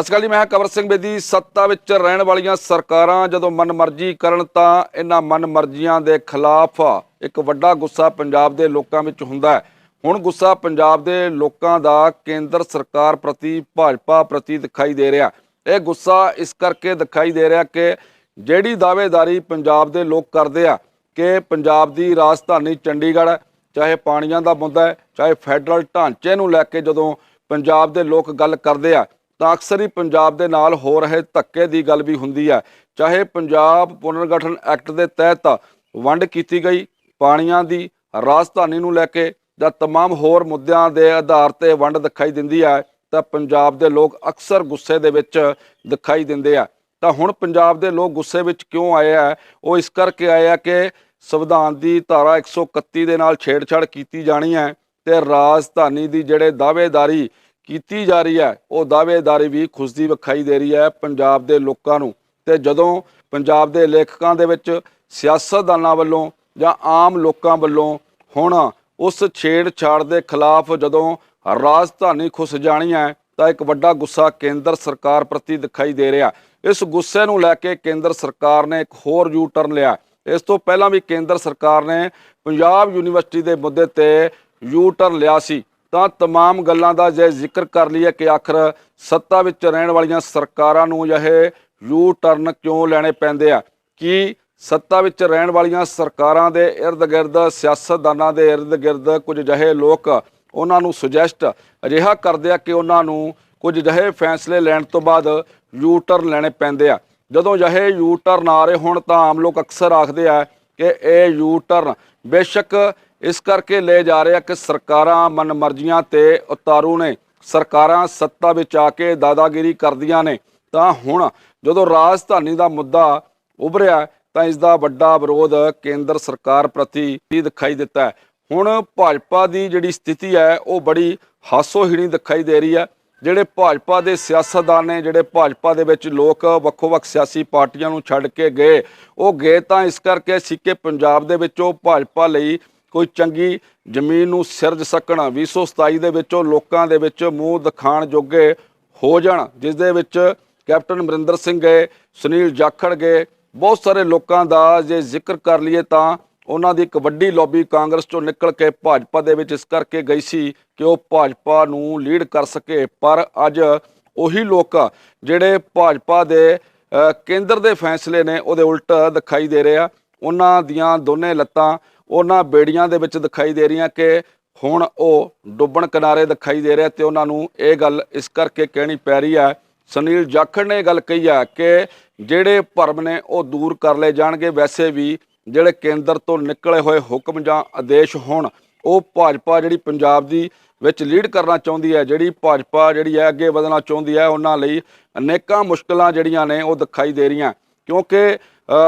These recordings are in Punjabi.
ਸਤਿ ਸ਼੍ਰੀ ਅਕਾਲ ਜੀ, ਮੈਂ ਹਾਂ ਕਵਰ ਸਿੰਘ ਬੇਦੀ। ਸੱਤਾ ਵਿੱਚ ਰਹਿਣ ਵਾਲੀਆਂ ਸਰਕਾਰਾਂ ਜਦੋਂ ਮਨਮਰਜ਼ੀ ਕਰਨ ਤਾਂ ਇਹਨਾਂ ਮਨਮਰਜ਼ੀਆਂ ਦੇ ਖਿਲਾਫ ਇੱਕ ਵੱਡਾ ਗੁੱਸਾ ਪੰਜਾਬ ਦੇ ਲੋਕਾਂ ਵਿੱਚ ਹੁੰਦਾ ਹੈ। ਹੁਣ ਗੁੱਸਾ ਪੰਜਾਬ ਦੇ ਲੋਕਾਂ ਦਾ ਕੇਂਦਰ ਸਰਕਾਰ ਪ੍ਰਤੀ, ਭਾਜਪਾ ਪ੍ਰਤੀ ਦਿਖਾਈ ਦੇ ਰਿਹਾ। ਇਹ ਗੁੱਸਾ ਇਸ ਕਰਕੇ ਦਿਖਾਈ ਦੇ ਰਿਹਾ ਕਿ ਜਿਹੜੀ ਦਾਅਵੇਦਾਰੀ ਪੰਜਾਬ ਦੇ ਲੋਕ ਕਰਦੇ ਆ, ਕਿ ਪੰਜਾਬ ਦੀ ਰਾਜਧਾਨੀ ਚੰਡੀਗੜ੍ਹ ਚਾਹੇ ਪਾਣੀਆਂ ਦਾ ਮੁੱਦਾ ਹੈ, ਚਾਹੇ ਫੈਡਰਲ ਢਾਂਚੇ ਨੂੰ ਲੈ ਕੇ ਜਦੋਂ ਪੰਜਾਬ ਦੇ ਲੋਕ ਗੱਲ ਕਰਦੇ ਆ ਤਾਂ ਅਕਸਰ ਹੀ ਪੰਜਾਬ ਦੇ ਨਾਲ ਹੋ ਰਹੇ ਧੱਕੇ ਦੀ ਗੱਲ ਵੀ ਹੁੰਦੀ ਹੈ ਚਾਹੇ ਪੰਜਾਬ ਪੁਨਰਗਠਨ ਐਕਟ ਦੇ ਤਹਿਤ ਵੰਡ ਕੀਤੀ ਗਈ ਪਾਣੀਆਂ ਦੀ ਰਾਜਧਾਨੀ ਨੂੰ ਲੈ ਕੇ ਜਾਂ तमाम ਹੋਰ ਮੁੱਦਿਆਂ ਦੇ ਆਧਾਰ ਤੇ ਵੰਡ ਦਿਖਾਈ ਦਿੰਦੀ ਹੈ ਤਾਂ ਪੰਜਾਬ ਦੇ ਲੋਕ ਅਕਸਰ ਗੁੱਸੇ ਦੇ ਵਿੱਚ ਦਿਖਾਈ ਦਿੰਦੇ ਆ ਤਾਂ ਹੁਣ ਪੰਜਾਬ ਦੇ ਲੋਕ ਗੁੱਸੇ ਵਿੱਚ ਕਿਉਂ ਆਏ ਆ ਉਹ ਇਸ ਕਰਕੇ ਆਏ ਆ ਕਿ ਸੰਵਿਧਾਨ ਦੀ ਧਾਰਾ 131 ਦੇ ਨਾਲ ਛੇੜਛਾੜ ਕੀਤੀ ਜਾਣੀ ਹੈ ਤੇ ਰਾਜਧਾਨੀ ਦੀ ਜਿਹੜੇ ਦਾਅਵੇਦਾਰੀ ਕੀਤੀ ਜਾ ਰਹੀ ਹੈ। ਉਹ ਦਾਅਵੇਦਾਰੀ ਵੀ ਖੁਸ਼ਦੀ ਵਿਖਾਈ ਦੇ ਰਹੀ ਹੈ ਪੰਜਾਬ ਦੇ ਲੋਕਾਂ ਨੂੰ। ਤੇ ਜਦੋਂ ਪੰਜਾਬ ਦੇ ਲੇਖਕਾਂ ਦੇ ਵਿੱਚ ਸਿਆਸਤਦਾਨਾਂ ਵੱਲੋਂ ਜਾਂ ਆਮ ਲੋਕਾਂ ਵੱਲੋਂ ਹੁਣ ਉਸ ਛੇੜਛਾੜ ਦੇ ਖਿਲਾਫ ਜਦੋਂ ਰਾਜਧਾਨੀ ਖੁੱਸ ਜਾਣੀ ਹੈ, ਤਾਂ ਇੱਕ ਵੱਡਾ ਗੁੱਸਾ ਕੇਂਦਰ ਸਰਕਾਰ ਪ੍ਰਤੀ ਦਿਖਾਈ ਦੇ ਰਿਹਾ। ਇਸ ਗੁੱਸੇ ਨੂੰ ਲੈ ਕੇ ਕੇਂਦਰ ਸਰਕਾਰ ਨੇ ਇੱਕ ਹੋਰ ਯੂ ਟਰਨ ਲਿਆ। ਇਸ ਤੋਂ ਪਹਿਲਾਂ ਵੀ ਕੇਂਦਰ ਸਰਕਾਰ ਨੇ ਪੰਜਾਬ ਯੂਨੀਵਰਸਿਟੀ ਦੇ ਮੁੱਦੇ ਤੇ ਯੂ ਟਰਨ ਲਿਆ ਸੀ। ਤਾਂ तमाम ਗੱਲਾਂ ਦਾ ਜੇ ਜ਼ਿਕਰ ਕਰ ਲਈਏ ਕਿ ਆਖਰ ਸੱਤਾ ਵਿੱਚ ਰਹਿਣ ਵਾਲੀਆਂ ਸਰਕਾਰਾਂ ਨੂੰ ਇਹ ਯੂ ਟਰਨ ਕਿਉਂ ਲੈਣੇ ਪੈਂਦੇ ਆ ਕਿ ਸੱਤਾ ਵਿੱਚ ਰਹਿਣ ਵਾਲੀਆਂ ਸਰਕਾਰਾਂ ਦੇ ird-gird ਸਿਆਸਤਦਾਨਾਂ ਦੇ ird-gird ਕੁਝ ਅਜਿਹੇ ਲੋਕ ਉਹਨਾਂ ਨੂੰ ਸੁਜੈਸਟ ਅਜਿਹਾ ਕਰਦੇ ਆ ਕਿ ਉਹਨਾਂ ਨੂੰ ਕੁਝ ਅਜਿਹੇ ਫੈਸਲੇ ਲੈਣ ਤੋਂ ਬਾਅਦ ਯੂ ਟਰਨ ਲੈਣੇ ਪੈਂਦੇ ਆ ਜਦੋਂ ਅਜਿਹੇ ਯੂ ਟਰਨ ਆ ਰਹੇ ਹੋਣ ਤਾਂ ਆਮ ਲੋਕ ਅਕਸਰ ਆਖਦੇ ਆ ਕਿ ਇਹ ਯੂ ਟਰਨ ਬੇਸ਼ੱਕ ਇਸ ਕਰਕੇ ਲੈ ਜਾ ਰਹੇ ਆ ਕਿ ਸਰਕਾਰਾਂ ਮਨਮਰਜ਼ੀਆਂ ਤੇ ਉਤਾਰੂ ਨੇ। ਸਰਕਾਰਾਂ ਸੱਤਾ ਵਿੱਚ ਆ ਕੇ ਦਾਦਾਗਿਰੀ ਕਰਦੀਆਂ ਨੇ। ਤਾਂ ਹੁਣ ਜਦੋਂ ਰਾਜਧਾਨੀ ਦਾ ਮੁੱਦਾ ਉਭਰਿਆ, ਤਾਂ ਇਸ ਦਾ ਵੱਡਾ ਵਿਰੋਧ ਕੇਂਦਰ ਸਰਕਾਰ ਪ੍ਰਤੀ ਵੀ ਦਿਖਾਈ ਦਿੱਤਾ ਹੁਣ ਭਾਜਪਾ ਦੀ ਜਿਹੜੀ ਸਥਿਤੀ ਹੈ, ਉਹ ਬੜੀ ਹਾਸੋਹੀਣੀ ਦਿਖਾਈ ਦੇ ਰਹੀ ਹੈ। ਜਿਹੜੇ ਭਾਜਪਾ ਦੇ ਸਿਆਸਤਦਾਨ ਨੇ, ਜਿਹੜੇ ਭਾਜਪਾ ਦੇ ਵਿੱਚ ਲੋਕ ਵੱਖੋ-ਵੱਖ ਸਿਆਸੀ ਪਾਰਟੀਆਂ ਨੂੰ ਛੱਡ ਕੇ ਗਏ, ਉਹ ਗਏ ਤਾਂ ਇਸ ਕਰਕੇ ਸੀ ਕਿ ਪੰਜਾਬ ਦੇ ਵਿੱਚ ਉਹ ਭਾਜਪਾ ਲਈ ਕੋਈ ਚੰਗੀ ਜ਼ਮੀਨ ਨੂੰ ਸਿਰਜ ਸਕਣ 2027 ਦੇ ਵਿੱਚ ਉਹ ਲੋਕਾਂ ਦੇ ਵਿੱਚ ਮੂੰਹ ਦਿਖਾਣ ਜੋਗੇ ਹੋ ਜਾਣ, ਜਿਸ ਦੇ ਵਿੱਚ ਕੈਪਟਨ ਅਮਰਿੰਦਰ ਸਿੰਘ ਗਏ, ਸੁਨੀਲ ਜਾਖੜ ਗਏ, ਬਹੁਤ ਸਾਰੇ ਲੋਕਾਂ ਦਾ ਜੇ ਜ਼ਿਕਰ ਕਰ ਲਈਏ ਤਾਂ ਉਹਨਾਂ ਦੀ ਇੱਕ ਵੱਡੀ ਲੌਬੀ ਕਾਂਗਰਸ ਚੋਂ ਨਿਕਲ ਕੇ ਭਾਜਪਾ ਦੇ ਵਿੱਚ ਇਸ ਕਰਕੇ ਗਈ ਸੀ ਕਿ ਉਹ ਭਾਜਪਾ ਨੂੰ ਲੀਡ ਕਰ ਸਕੇ, ਪਰ ਅੱਜ ਉਹੀ ਲੋਕ ਜਿਹੜੇ ਭਾਜਪਾ ਦੇ ਕੇਂਦਰ ਦੇ ਫੈਸਲੇ ਨੇ ਉਹਦੇ ਉਲਟ ਦਿਖਾਈ ਦੇ ਰਹੇ ਆ। ਉਹਨਾਂ ਦੀਆਂ ਦੋਨੇ ਲੱਤਾਂ ਉਹਨਾਂ ਬੇੜੀਆਂ ਦੇ ਵਿੱਚ ਦਿਖਾਈ ਦੇ ਰਹੀਆਂ ਕਿ ਹੁਣ ਉਹ ਡੁੱਬਣ ਕਿਨਾਰੇ ਦਿਖਾਈ ਦੇ ਰਿਹਾ ਤੇ ਉਹਨਾਂ ਨੂੰ ਇਹ ਗੱਲ ਇਸ ਕਰਕੇ ਕਹਿਣੀ ਪੈ ਰਹੀ ਹੈ। ਸੁਨੀਲ ਜਾਖੜ ਨੇ ਇਹ ਗੱਲ ਕਹੀ ਹੈ ਕਿ ਜਿਹੜੇ ਭਰਮ ਨੇ ਉਹ ਦੂਰ ਕਰ ਲਏ ਜਾਣਗੇ। ਵੈਸੇ ਵੀ ਜਿਹੜੇ ਕੇਂਦਰ ਤੋਂ ਨਿਕਲੇ ਹੋਏ ਹੁਕਮ ਜਾਂ ਆਦੇਸ਼ ਹੋਣ, ਉਹ ਭਾਜਪਾ ਜਿਹੜੀ ਪੰਜਾਬ ਦੀ ਵਿੱਚ ਲੀਡ ਕਰਨਾ ਚਾਹੁੰਦੀ ਹੈ, ਜਿਹੜੀ ਭਾਜਪਾ ਜਿਹੜੀ ਹੈ ਅੱਗੇ ਵਧਣਾ ਚਾਹੁੰਦੀ ਹੈ, ਉਹਨਾਂ ਲਈ ਅਨੇਕਾਂ ਮੁਸ਼ਕਲਾਂ ਜਿਹੜੀਆਂ ਨੇ ਉਹ ਦਿਖਾਈ ਦੇ ਰਹੀਆਂ। ਕਿਉਂਕਿ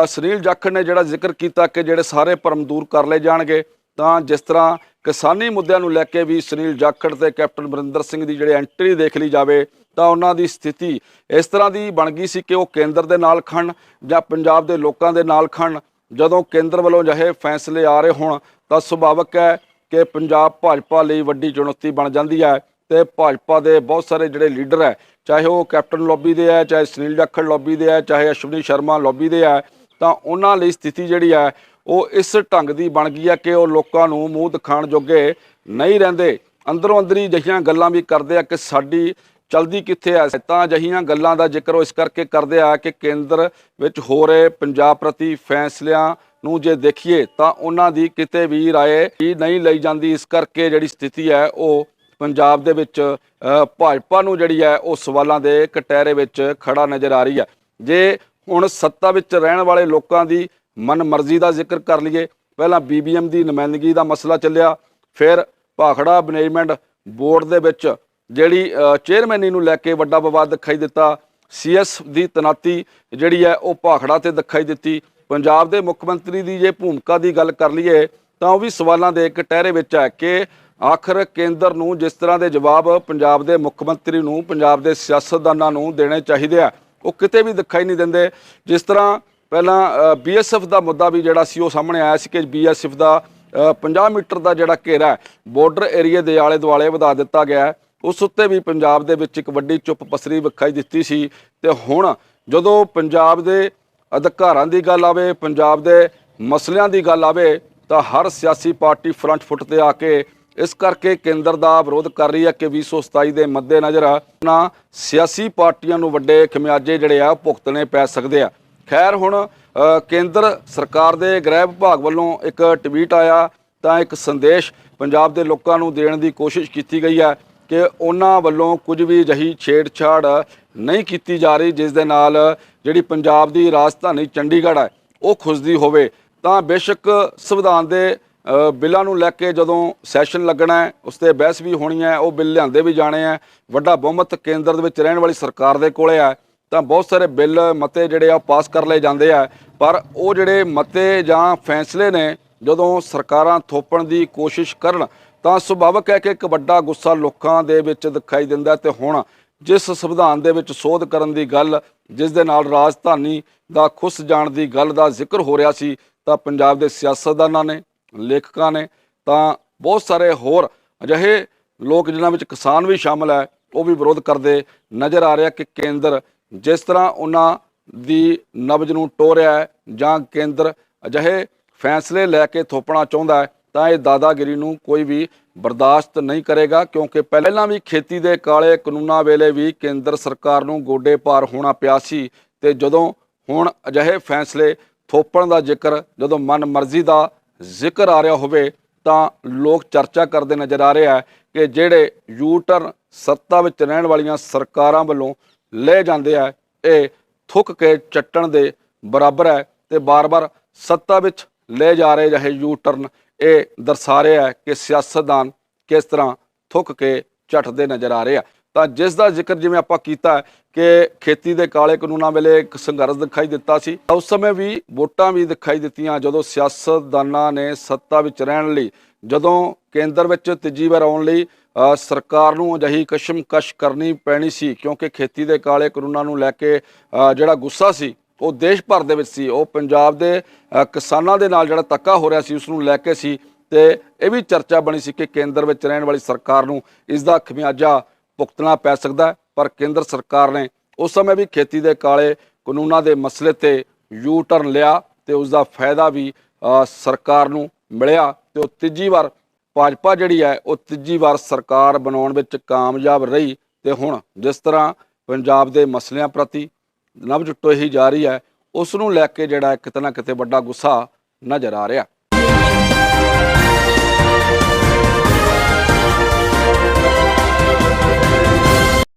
ਸੁਨੀਲ ਜਾਖੜ ਨੇ ਜਿਹੜਾ ਜ਼ਿਕਰ ਕੀਤਾ ਕਿ ਜਿਹੜੇ ਸਾਰੇ ਭਰਮ ਦੂਰ ਕਰ ਲਏ ਜਾਣਗੇ, ਤਾਂ ਜਿਸ ਤਰ੍ਹਾਂ ਕਿਸਾਨੀ ਮੁੱਦਿਆਂ ਨੂੰ ਲੈ ਕੇ ਵੀ ਸੁਨੀਲ ਜਾਖੜ ਤੇ ਕੈਪਟਨ ਅਮਰਿੰਦਰ ਸਿੰਘ ਦੀ ਜਿਹੜੀ ਐਂਟਰੀ ਦੇਖ ਲਈ ਜਾਵੇ, ਤਾਂ ਉਹਨਾਂ ਦੀ ਸਥਿਤੀ ਇਸ ਤਰ੍ਹਾਂ ਦੀ ਬਣ ਗਈ ਸੀ ਕਿ ਉਹ ਕੇਂਦਰ ਦੇ ਨਾਲ ਖਣ ਜਾਂ ਪੰਜਾਬ ਦੇ ਲੋਕਾਂ ਦੇ ਨਾਲ ਖਣ ਜਦੋਂ ਕੇਂਦਰ ਵੱਲੋਂ ਜਿਹੇ ਫੈਸਲੇ ਆ ਰਹੇ ਹੋਣ, ਤਾਂ ਸੁਭਾਵਕ ਹੈ ਕਿ ਪੰਜਾਬ ਭਾਜਪਾ ਲਈ ਵੱਡੀ ਚੁਣੌਤੀ ਬਣ ਜਾਂਦੀ ਹੈ। ਤੇ ਭਾਜਪਾ ਦੇ ਬਹੁਤ ਸਾਰੇ ਜਿਹੜੇ ਲੀਡਰ ਹੈ, ਚਾਹੇ ਉਹ ਕੈਪਟਨ ਲੌਬੀ ਦੇ ਹੈ, ਚਾਹੇ ਸੁਨੀਲ ਜਾਖੜ ਲੌਬੀ ਦੇ ਹੈ, ਚਾਹੇ ਅਸ਼ਵਨੀ ਸ਼ਰਮਾ ਲੌਬੀ ਦੇ ਹੈ, ਤਾਂ ਉਹਨਾਂ ਲਈ ਸਥਿਤੀ ਜਿਹੜੀ ਹੈ, ਉਹ ਇਸ ਢੰਗ ਦੀ ਬਣ ਗਈ ਹੈ ਕਿ ਉਹ ਲੋਕਾਂ ਨੂੰ ਮੂੰਹ ਦਿਖਾਣ ਜੋਗੇ ਨਹੀਂ ਰਹਿੰਦੇ। ਅੰਦਰੋਂ ਅੰਦਰੀ ਜਹੀਆਂ ਗੱਲਾਂ ਵੀ ਕਰਦੇ ਆ ਕਿ ਸਾਡੀ ਚਲਦੀ ਕਿੱਥੇ ਹੈ ਤਾਂ ਜਹੀਆਂ ਗੱਲਾਂ ਦਾ ਜ਼ਿਕਰ ਉਹ ਇਸ ਕਰਕੇ ਕਰਦੇ ਆ ਕਿ ਕੇਂਦਰ ਵਿੱਚ ਹੋ ਰਹੇ ਪੰਜਾਬ ਪ੍ਰਤੀ ਫੈਸਲਿਆਂ ਨੂੰ ਜੇ ਦੇਖੀਏ, ਤਾਂ ਉਹਨਾਂ ਦੀ ਕਿਤੇ ਵੀ ਰਾਏ ਹੀ ਨਹੀਂ ਲਈ ਜਾਂਦੀ। ਇਸ ਕਰਕੇ ਜਿਹੜੀ ਸਥਿਤੀ ਹੈ, ਉਹ ਪੰਜਾਬ ਦੇ ਵਿੱਚ ਭਾਜਪਾ ਨੂੰ ਜਿਹੜੀ ਹੈ ਉਹ ਸਵਾਲਾਂ ਦੇ ਕਟਹਿਰੇ ਵਿੱਚ ਖੜਾ ਨਜ਼ਰ ਆ ਰਹੀ ਹੈ। ਜੇ ਹੁਣ ਸੱਤਾ ਵਿੱਚ ਰਹਿਣ ਵਾਲੇ ਲੋਕਾਂ ਦੀ ਮਨਮਰਜ਼ੀ ਦਾ ਜ਼ਿਕਰ ਕਰ ਲਈਏ, ਪਹਿਲਾਂ ਬੀਬੀਐਮ ਦੀ ਨੁਮਾਇੰਦਗੀ ਦਾ ਮਸਲਾ ਚੱਲਿਆ, ਫਿਰ ਭਾਖੜਾ ਮੈਨੇਜਮੈਂਟ ਬੋਰਡ ਦੇ ਵਿੱਚ ਜਿਹੜੀ ਚੇਅਰਮੈਨੀ ਨੂੰ ਲੈ ਕੇ ਵੱਡਾ ਵਿਵਾਦ ਦਿਖਾਈ ਦਿੱਤਾ ਸੀਐਸ ਦੀ ਤਨਾਤੀ ਜਿਹੜੀ ਹੈ ਉਹ ਭਾਖੜਾ ਤੇ ਦਿਖਾਈ ਦਿੱਤੀ। ਪੰਜਾਬ ਦੇ ਮੁੱਖ ਮੰਤਰੀ ਦੀ ਜੇ ਭੂਮਿਕਾ ਦੀ ਗੱਲ ਕਰ ਲਈਏ, ਤਾਂ ਉਹ ਵੀ ਸਵਾਲਾਂ ਦੇ ਕਟਹਿਰੇ ਵਿੱਚ ਹੈ ਕਿ ਆਖਰ ਕੇਂਦਰ ਨੂੰ ਜਿਸ ਤਰ੍ਹਾਂ ਦੇ ਜਵਾਬ ਪੰਜਾਬ ਦੇ ਮੁੱਖ ਮੰਤਰੀ ਨੂੰ ਪੰਜਾਬ ਦੇ ਸਿਆਸਤਦਾਨਾਂ ਨੂੰ ਦੇਣੇ ਚਾਹੀਦੇ ਆ ਉਹ ਕਿਤੇ ਵੀ ਦਿਖਾਈ ਨਹੀਂ ਦਿੰਦੇ। ਜਿਸ ਤਰ੍ਹਾਂ ਪਹਿਲਾਂ ਬੀਐਸਐਫ ਦਾ ਮੁੱਦਾ ਵੀ ਜਿਹੜਾ ਸੀ ਉਹ ਸਾਹਮਣੇ ਆਇਆ ਸੀ ਕਿ ਬੀਐਸਐਫ ਦਾ ਅ, 50 ਮੀਟਰ ਦਾ ਜਿਹੜਾ ਘੇਰਾ ਹੈ ਬਾਰਡਰ ਏਰੀਆ ਦੇ ਆਲੇ ਦੁਆਲੇ ਵਧਾ ਦਿੱਤਾ ਗਿਆ ਉਸ ਉੱਤੇ ਵੀ ਪੰਜਾਬ ਦੇ ਵਿੱਚ ਇੱਕ ਵੱਡੀ ਚੁੱਪ ਪਸਰੀ ਵਿਖਾਈ ਦਿੱਤੀ ਸੀ ਤੇ ਹੁਣ ਜਦੋਂ ਪੰਜਾਬ ਦੇ ਅਧਿਕਾਰਾਂ ਦੀ ਗੱਲ ਆਵੇ ਪੰਜਾਬ ਦੇ ਮਸਲਿਆਂ ਦੀ ਗੱਲ ਆਵੇ ਤਾਂ ਹਰ ਸਿਆਸੀ ਪਾਰਟੀ ਫਰੰਟ ਫੁੱਟ ਤੇ ਆ ਕੇ ਇਸ ਕਰਕੇ ਕੇਂਦਰ ਦਾ ਵਿਰੋਧ ਕਰ ਰਹੀ ਹੈ ਕਿ 2027 ਦੇ ਮੱਦੇਨਜ਼ਰ ਨਾ ਸਿਆਸੀ ਪਾਰਟੀਆਂ ਨੂੰ ਵੱਡੇ ਖਮਿਆਜੇ ਜਿਹੜੇ ਆ ਭੁਗਤਣੇ ਪੈ ਸਕਦੇ ਆ। ਖੈਰ ਹੁਣ ਕੇਂਦਰ ਸਰਕਾਰ ਦੇ ਗ੍ਰਹਿ ਵਿਭਾਗ ਵੱਲੋਂ ਇੱਕ ਟਵੀਟ ਆਇਆ, ਤਾਂ ਇੱਕ ਸੰਦੇਸ਼ ਪੰਜਾਬ ਦੇ ਲੋਕਾਂ ਨੂੰ ਦੇਣ ਦੀ ਕੋਸ਼ਿਸ਼ ਕੀਤੀ ਗਈ ਹੈ ਕਿ ਉਹਨਾਂ ਵੱਲੋਂ ਕੁਝ ਵੀ ਜਹੀ ਛੇੜਛਾੜ ਨਹੀਂ ਕੀਤੀ ਜਾ ਰਹੀ, ਜਿਸ ਦੇ ਨਾਲ ਜਿਹੜੀ ਪੰਜਾਬ ਦੀ ਰਾਜਧਾਨੀ ਚੰਡੀਗੜ੍ਹ ਹੈ, ਉਹ ਖੁਸ਼ਦੀ ਹੋਵੇ। ਤਾਂ ਬੇਸ਼ੱਕ ਸੰਵਿਧਾਨ ਦੇ ਬਿੱਲਾਂ ਨੂੰ ਲੈ ਕੇ ਜਦੋਂ ਸੈਸ਼ਨ ਲੱਗਣਾ ਹੈ, ਉਸ ਤੇ ਬਹਿਸ ਵੀ ਹੋਣੀ ਹੈ, ਉਹ ਬਿੱਲ ਲਿਆਂਦੇ ਵੀ ਜਾਣੇ ਹੈ। ਵੱਡਾ ਬਹੁਮਤ ਕੇਂਦਰ ਦੇ ਵਿੱਚ ਰਹਿਣ ਵਾਲੀ ਸਰਕਾਰ ਦੇ ਕੋਲੇ ਹੈ, ਤਾਂ ਬਹੁਤ ਸਾਰੇ ਬਿੱਲ ਮਤੇ ਜਿਹੜੇ ਆ ਉਹ ਪਾਸ ਕਰ ਲਏ ਜਾਂਦੇ ਆ। ਪਰ ਉਹ ਜਿਹੜੇ ਮਤੇ ਜਾਂ ਫੈਸਲੇ ਨੇ, ਜਦੋਂ ਸਰਕਾਰਾਂ ਥੋਪਣ ਦੀ ਕੋਸ਼ਿਸ਼ ਕਰਨ, ਤਾਂ ਸੁਭਾਵਕ ਹੈ ਕਿ ਇੱਕ ਵੱਡਾ ਗੁੱਸਾ ਲੋਕਾਂ ਦੇ ਵਿੱਚ ਦਿਖਾਈ ਦਿੰਦਾ ਤੇ ਹੁਣ ਜਿਸ ਸੰਵਿਧਾਨ ਦੇ ਵਿੱਚ ਸੋਧ ਕਰਨ ਦੀ ਗੱਲ, ਜਿਸ ਦੇ ਨਾਲ ਰਾਜਧਾਨੀ ਦਾ ਖੁੱਸ ਜਾਣ ਦੀ ਗੱਲ ਦਾ ਜ਼ਿਕਰ ਹੋ ਰਿਹਾ ਸੀ, ਤਾਂ ਪੰਜਾਬ ਦੇ ਸਿਆਸਤਦਾਨਾਂ ਨੇ ਲੇਖਕਾਂ ਨੇ, ਤਾਂ ਬਹੁਤ ਸਾਰੇ ਹੋਰ ਅਜਿਹੇ ਲੋਕ ਜਿਨ੍ਹਾਂ ਵਿੱਚ ਕਿਸਾਨ ਵੀ ਸ਼ਾਮਲ ਹੈ, ਉਹ ਵੀ ਵਿਰੋਧ ਕਰਦੇ ਨਜ਼ਰ ਆ ਰਿਹਾ ਕਿ ਕੇਂਦਰ ਜਿਸ ਤਰ੍ਹਾਂ ਉਹਨਾਂ ਦੀ ਨਬਜ ਨੂੰ ਟੋਰਿਆ ਹੈ ਜਾਂ ਕੇਂਦਰ ਅਜਿਹੇ ਫੈਸਲੇ ਲੈ ਕੇ ਥੋਪਣਾ ਚਾਹੁੰਦਾ ਹੈ, ਤਾਂ ਇਹ ਦਾਦਾਗਿਰੀ ਨੂੰ ਕੋਈ ਵੀ ਬਰਦਾਸ਼ਤ ਨਹੀਂ ਕਰੇਗਾ, ਕਿਉਂਕਿ ਪਹਿਲਾਂ ਵੀ ਖੇਤੀ ਦੇ ਕਾਲੇ ਕਾਨੂੰਨਾਂ ਵੇਲੇ ਵੀ ਕੇਂਦਰ ਸਰਕਾਰ ਨੂੰ ਗੋਡੇ ਪਾਰ ਹੋਣਾ ਪਿਆ ਸੀ ਤੇ ਜਦੋਂ ਹੁਣ ਅਜਿਹੇ ਫੈਸਲੇ ਥੋਪਣ ਦਾ ਜ਼ਿਕਰ, ਜਦੋਂ ਮਨ ਮਰਜ਼ੀ ਦਾ ਜ਼ਿਕਰ ਆ ਰਿਹਾ ਹੋਵੇ ਤਾਂ ਲੋਕ ਚਰਚਾ ਕਰਦੇ ਨਜ਼ਰ ਆ ਰਿਹਾ ਹੈ ਕਿ ਜਿਹੜੇ ਯੂ ਟਰਨ ਸੱਤਾ ਵਿੱਚ ਰਹਿਣ ਵਾਲੀਆਂ ਸਰਕਾਰਾਂ ਵੱਲੋਂ ਲਏ ਜਾਂਦੇ ਆ, ਇਹ ਥੁੱਕ ਕੇ ਚੱਟਣ ਦੇ ਬਰਾਬਰ ਹੈ ਤੇ ਬਾਰ-ਬਾਰ ਸੱਤਾ ਵਿੱਚ ਲੈ ਜਾ ਰਹੇ ਜਿਹੇ ਯੂ ਟਰਨ ਇਹ ਦਰਸਾ ਰਿਹਾ ਹੈ ਕਿ ਸਿਆਸਤਦਾਨ ਕਿਸ ਤਰ੍ਹਾਂ ਥੁੱਕ ਕੇ ਝੱਟਦੇ ਨਜ਼ਰ ਆ ਰਹੇ ਆ। ਤਾਂ ਜਿਸ ਦਾ ਜ਼ਿਕਰ ਜਿਵੇਂ ਆਪਾਂ ਕੀਤਾ ਕਿ ਖੇਤੀ ਦੇ ਕਾਲੇ ਕਾਨੂੰਨਾਂ ਵੇਲੇ ਇੱਕ ਸੰਘਰਸ਼ ਦਿਖਾਈ ਦਿੱਤਾ ਸੀ ਉਸ ਸਮੇਂ ਵੀ ਵੋਟਾਂ ਵੀ ਦਿਖਾਈ ਦਿੱਤੀਆਂ ਜਦੋਂ ਸਿਆਸਤਦਾਨਾਂ ਨੇ ਸੱਤਾ ਵਿੱਚ ਰਹਿਣ ਲਈ, ਜਦੋਂ ਕੇਂਦਰ ਵਿੱਚ ਤੀਜੀ ਵਾਰ ਆਉਣ ਲਈ ਸਰਕਾਰ ਨੂੰ ਅਜਿਹੀ ਕਸ਼ਮਕਸ਼ ਕਰਨੀ ਪੈਣੀ ਸੀ ਕਿਉਂਕਿ ਖੇਤੀ ਦੇ ਕਾਲੇ ਕਾਨੂੰਨਾਂ ਨੂੰ ਲੈ ਕੇ ਜਿਹੜਾ ਗੁੱਸਾ ਸੀ, ਉਹ ਦੇਸ਼ ਭਰ ਦੇ ਵਿੱਚ ਸੀ, ਉਹ ਪੰਜਾਬ ਦੇ ਕਿਸਾਨਾਂ ਦੇ ਨਾਲ ਜਿਹੜਾ ਧੱਕਾ ਹੋ ਰਿਹਾ ਸੀ ਉਸ ਨੂੰ ਲੈ ਕੇ ਸੀ ਤੇ ਇਹ ਵੀ ਚਰਚਾ ਬਣੀ ਸੀ ਕਿ ਕੇਂਦਰ ਵਿੱਚ ਰਹਿਣ ਵਾਲੀ ਸਰਕਾਰ ਨੂੰ ਇਸ ਦਾ ਖਮਿਆਜਾ ਭੁਗਤਣਾ ਪੈ ਸਕਦਾ, ਪਰ ਕੇਂਦਰ ਸਰਕਾਰ ਨੇ ਉਸ ਸਮੇਂ ਵੀ ਖੇਤੀ ਦੇ ਕਾਲੇ ਕਾਨੂੰਨਾਂ ਦੇ ਮਸਲੇ ਤੇ ਯੂ ਟਰਨ ਲਿਆ ਤੇ ਉਸ ਦਾ ਫਾਇਦਾ ਵੀ ਸਰਕਾਰ ਨੂੰ ਮਿਲਿਆ ਤੇ ਉਹ ਤੀਜੀ ਵਾਰ ਭਾਜਪਾ ਜਿਹੜੀ ਹੈ, ਉਹ ਤੀਜੀ ਵਾਰ ਸਰਕਾਰ ਬਣਾਉਣ ਵਿੱਚ ਕਾਮਯਾਬ ਰਹੀ ਤੇ ਹੁਣ ਜਿਸ ਤਰ੍ਹਾਂ ਪੰਜਾਬ ਦੇ ਮਸਲਿਆਂ ਪ੍ਰਤੀ ਨਵਜੁੱਟੋ ਹੀ ਜਾ ਰਹੀ ਹੈ, ਉਸ ਨੂੰ ਲੈ ਕੇ ਜਿਹੜਾ ਕਿਤੇ ਨਾ ਕਿਤੇ ਵੱਡਾ ਗੁੱਸਾ ਨਜ਼ਰ ਆ ਰਿਹਾ।